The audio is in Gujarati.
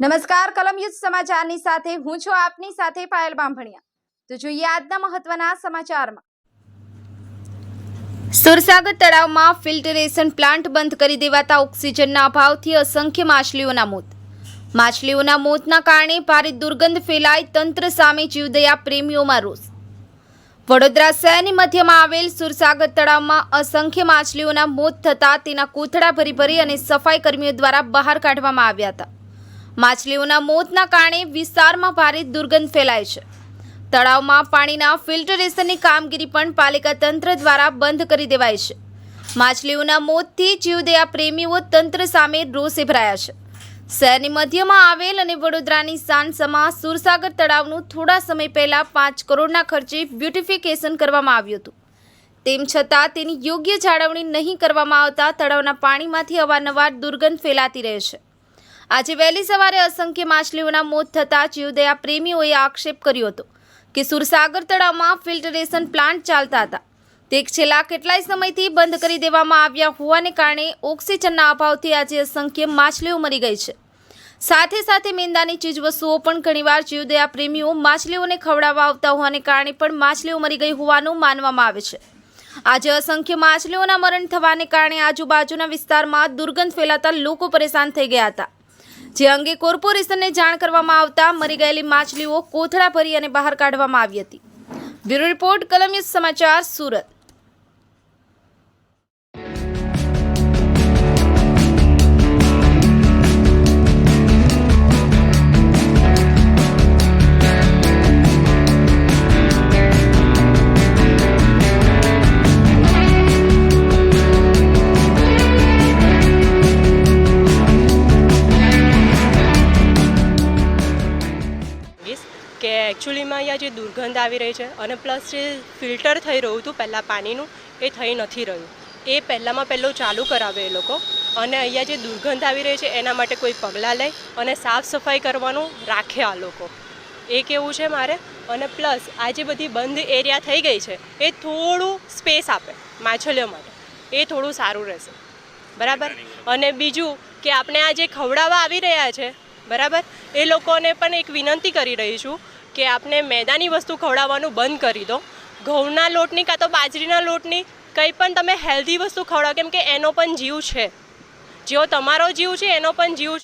નમસ્કાર, કલમ યુથ સમાચારની સાથે હું છું આપની સાથે પાયલ બાંભણિયા. તો જોઈએ આજના મહત્વના સમાચારમાં. સુરસાગર તળાવમાં ફિલ્ટરેશન પ્લાન્ટ બંધ કરી દેવાતા ઓક્સિજનના અભાવથી અસંખ્ય માછલીઓના મોત. માછલીઓના મોતના કારણે ભારે દુર્ગંધ ફેલાઈ તંત્ર સામે જીવદયા પ્રેમીઓમાં રોષ. વડોદરા શહેરની મધ્યમાં આવેલ સુરસાગર તળાવમાં અસંખ્ય માછલીઓના મોત થતાં તેના કોથળા ભરી ભરી અને સફાઈ કર્મીઓ દ્વારા બહાર કાઢવામાં આવ્યા હતા. માછલીઓના મોતના કારણે વિસ્તારમાં ભારે દુર્ગંધ ફેલાય છે. તળાવમાં પાણીના ફિલ્ટરેશનની કામગીરી પણ પાલિકા તંત્ર દ્વારા બંધ કરી દેવાય છે. માછલીઓના મોતથી જીવદયા પ્રેમીઓ તંત્ર સામે રોષે ભરાયા છે. શહેરની મધ્યમાં આવેલ અને વડોદરાની સાંસમાં સુરસાગર તળાવનું થોડા સમય પહેલા પાંચ કરોડના ખર્ચે બ્યુટિફિકેશન કરવામાં આવ્યું હતું. તેમ છતાં તેની યોગ્ય જાળવણી નહીં કરવામાં આવતા તળાવના પાણીમાંથી અવારનવાર દુર્ગંધ ફેલાતી રહે છે. આજે વહેલી સવારે અસંખ્ય માછલીઓના મોત થતાં જીવદયા પ્રેમીઓએ આક્ષેપ કર્યો હતો કે સુરસાગર તળાવમાં ફિલ્ટરેશન પ્લાન્ટ ચાલતા હતા. તે છેલ્લા કેટલાય સમયથી બંધ કરી દેવામાં આવ્યા હોવાને કારણે ઓક્સિજનના અભાવથી આજે અસંખ્ય માછલીઓ મરી ગઈ છે. સાથે સાથે મેંદાની ચીજવસ્તુઓ પણ ઘણીવાર જીવદયા પ્રેમીઓ માછલીઓને ખવડાવવા આવતા હોવાને કારણે પણ માછલીઓ મરી ગઈ હોવાનું માનવામાં આવે છે. આજે અસંખ્ય માછલીઓના મરણ થવાને કારણે આજુબાજુના વિસ્તારમાં દુર્ગંધ ફેલાતા લોકો પરેશાન થઈ ગયા હતા. જે અંગે કોર્પોરેશનને જાણ કરવામાં આવતા મરી ગયેલી માછલીઓ કોથળા ભરી અને બહાર કાઢવામાં આવી હતી. બ્યુરો રિપોર્ટ કલમ્યુઝ સમાચાર, સુરત. એકચ્યુઅલીમાં અહીંયા જે દુર્ગંધ આવી રહી છે અને પ્લસ જે ફિલ્ટર થઈ રહ્યું હતું પહેલાં પાણીનું, એ થઈ નથી રહ્યું. એ પહેલાંમાં પહેલું ચાલુ કરાવે એ લોકો. અને અહીંયા જે દુર્ગંધ આવી રહી છે, એના માટે કોઈ પગલાં લે અને સાફ સફાઈ કરવાનું રાખે આ લોકો. એ કેવું છે મારે? અને પ્લસ આ જે બધી બંધ એરિયા થઈ ગઈ છે, એ થોડું સ્પેસ આપે માછલીઓ માટે. એ થોડું સારું રહેશે. બરાબર? અને બીજું કે આપણે આ જે ખવડાવવા આવી રહ્યા છે, બરાબર? એ લોકોને પણ એક વિનંતી કરી રહી છું કે આપણે મેદાની વસ્તુ ખવડાવવાનું બંધ કરી દો. ઘઉંના લોટની કાં તો બાજરીના લોટની કંઈ પણ તમે હેલ્ધી વસ્તુ ખવડાવો, કેમ કે એનો પણ જીવ છે. જેવો તમારો જીવ છે, એનો પણ જીવ છે.